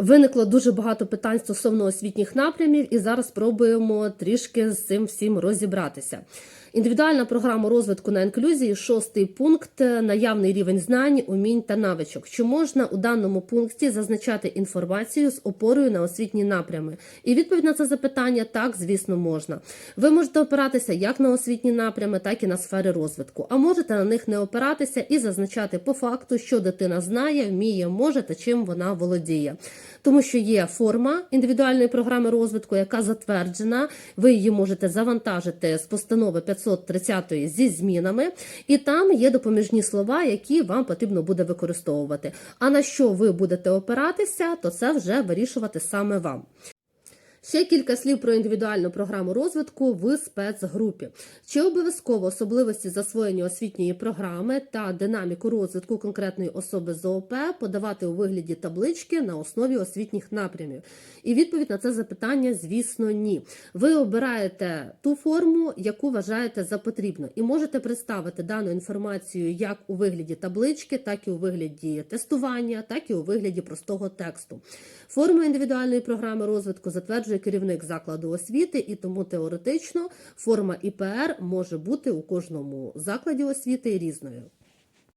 Виникло дуже багато питань стосовно освітніх напрямів, і зараз спробуємо трішки з цим всім розібратися. Індивідуальна програма розвитку на інклюзії, шостий пункт наявний рівень знань, умінь та навичок. Чи можна у даному пункті зазначати інформацію з опорою на освітні напрями? І відповідь на це запитання так, звісно, можна. Ви можете опиратися як на освітні напрями, так і на сфери розвитку, а можете на них не опиратися і зазначати по факту, що дитина знає, вміє, може та чим вона володіє. Тому що є форма індивідуальної програми розвитку, яка затверджена. Ви її можете завантажити з постанови 530 зі змінами, і там є допоміжні слова, які вам потрібно буде використовувати. А на що ви будете опиратися, то це вже вирішувати саме вам. Ще кілька слів про індивідуальну програму розвитку в спецгрупі. Чи обов'язково особливості засвоєння освітньої програми та динаміку розвитку конкретної особи з ООП подавати у вигляді таблички на основі освітніх напрямів? І відповідь на це запитання, звісно, ні. Ви обираєте ту форму, яку вважаєте за потрібно, і можете представити дану інформацію як у вигляді таблички, так і у вигляді тестування, так і у вигляді простого тексту. Форму індивідуальної програми розвитку затверджує керівник закладу освіти, і тому теоретично форма ІПР може бути у кожному закладі освіти різною.